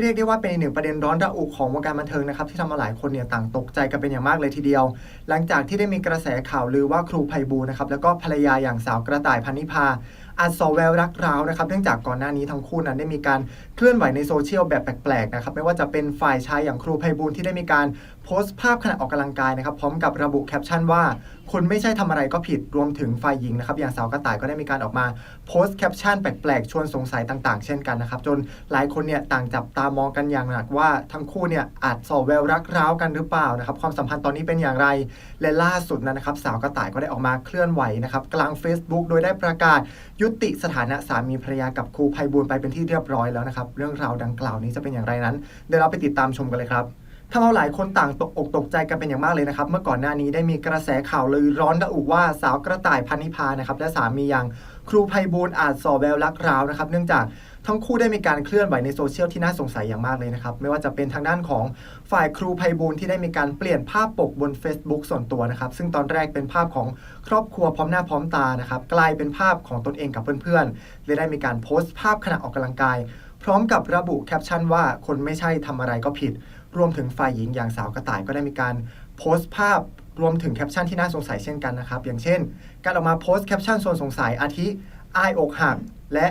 เรียกได้ว่าเป็นหนึ่งประเด็นร้อนระอุของวงการบันเทิงนะครับที่ทำมาหลายคนเนี่ยต่างตกใจกันเป็นอย่างมากเลยทีเดียว หลังจากที่ได้มีกระแสข่าวลือว่าครูไพบูลนะครับแล้วก็ภรรยาอย่างสาวกระต่ายพันนิพา อาจสอแววรักร้าวนะครับเนื่องจากก่อนหน้านี้ทั้งคู่นั้นได้มีการเคลื่อนไหวในโซเชียลแบบแปลกๆนะครับไม่ว่าจะเป็นฝ่ายชายอย่างครูไพบูลที่ได้มีการโพสต์ภาพขณะออกกำลังกายนะครับพร้อมกับระบุแคปชั่นว่าคุณไม่ใช่ทำอะไรก็ผิดรวมถึงฝ่ายหญิงนะครับอย่างสาวกระต่ายก็ได้มีการออกมาโพสต์แคปชั่นแปลกๆ ชวนสงสัยต่างๆ เช่นกันนะครับจนหลายคนเนี่ยต่างจับตามองกันอย่างหนักว่าทั้งคู่เนี่ยอาจส่อแววรักร้าวกันหรือเปล่านะครับความสัมพันธ์ตอนนี้เป็นอย่างไร และล่าสุดนั้นนะครับสาวกระต่ายก็ได้ออกมาเคลื่อนไหวนะครับกลาง Facebook โดยได้ประกาศยุติสถานะสามีภรรยากับครูไพบูลไปเป็นที่เรียบร้อยแล้วนะครับ เรื่องราวดังกล่าวนี้จะเป็นอย่างไรนั้น เดี๋ยวเราไปติดตามชมกันเลยครับ ทำเอาหลายคนต่างตกอกตกใจกันเป็นอย่างมากเลยนะครับ เมื่อก่อนหน้านี้ได้มีกระแสข่าวลือร้อนระอุว่าสาวกระต่ายพันนิพานะครับและสามีอย่างครูไพบูลอาจส่อแววรักร้าวนะครับเนื่องจากทั้งคู่ได้มีการเคลื่อนไหวในโซเชียลที่น่าสงสัยอย่างมากเลยนะครับ ไม่ว่าจะเป็นทางด้านของฝ่ายครูไพบูลที่ได้มีการเปลี่ยนภาพปกบน Facebook ส่วนตัวนะครับ ซึ่งตอนแรกเป็นภาพของครอบครัวพร้อมหน้าพร้อมตานะครับ กลายเป็นภาพของตนเองกับเพื่อนๆและได้มีการโพสต์ภาพขณะออกกำลังกาย พร้อมกับระบุแคปชั่นว่าคนไม่ใช่ทำอะไรก็ผิด รวมถึงฝ่ายหญิงอย่างสาวกระต่ายก็ได้มีการโพสต์ภาพรวมถึงแคปชั่นที่น่าสงสัยเช่นกันนะครับ อย่างเช่น การออกมาโพสต์แคปชั่นส่วนสงสัยอาทิอายอกหัก และ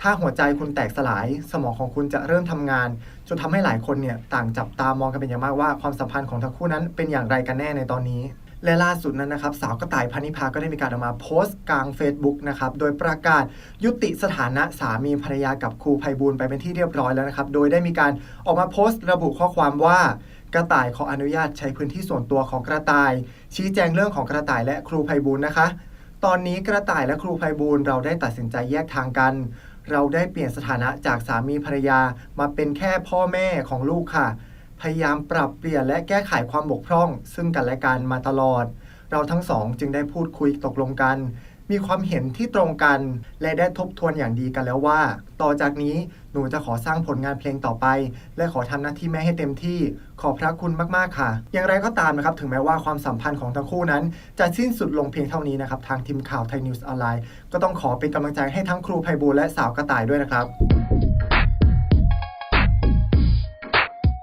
ถ้าหัวใจคุณแตกสลาย สมองของคุณจะเริ่มทำงาน จนทำให้หลายคนเนี่ยต่างจับตามองกันเป็นอย่างมากว่าความสัมพันธ์ของทั้งคู่นั้นเป็นอย่างไรกันแน่ในตอนนี้ และล่าสุดนั้นนะครับ สาวกระต่ายพันิพาก็ได้มีการออกมาโพสต์กลาง Facebook นะครับ โดยประกาศยุติสถานะสามีภรรยากับครูไพบูลไปเป็นที่เรียบร้อยแล้วนะครับ โดยได้มีการออกมาโพสต์ระบุข้อความว่ากระต่ายขออนุญาตใช้พื้นที่ส่วนตัวของกระต่าย ชี้แจงเรื่องของกระต่ายและครูไพบูลนะคะ ตอนนี้กระต่ายและครูไพบูลเราได้ตัดสินใจแยกทางกัน เราได้เปลี่ยนสถานะจากสามีภรรยามาเป็นแค่พ่อแม่ของลูกค่ะ พยายามปรับเปลี่ยนและแก้ไขความบกพร่อง ซึ่งกันและกันมาตลอด เราทั้งสองจึงได้พูดคุยตกลงกัน มีความเห็นที่ตรงกัน และได้ทบทวนอย่างดีกันแล้วว่า ต่อจากนี้หนูจะขอสร้างผลงานเพลงต่อไป และขอทำหน้าที่แม่ให้เต็มที่ ขอบพระคุณมากๆค่ะ อย่างไรก็ตามนะครับ ถึงแม้ว่าความสัมพันธ์ของทั้งคู่นั้น จะสิ้นสุดลงเพียงเท่านี้นะครับ ทางทีมข่าวไทยนิวส์ออนไลน์ก็ต้องขอเป็นกำลังใจให้ทั้งครูไพบูลย์และสาวกระต่ายด้วยนะครับ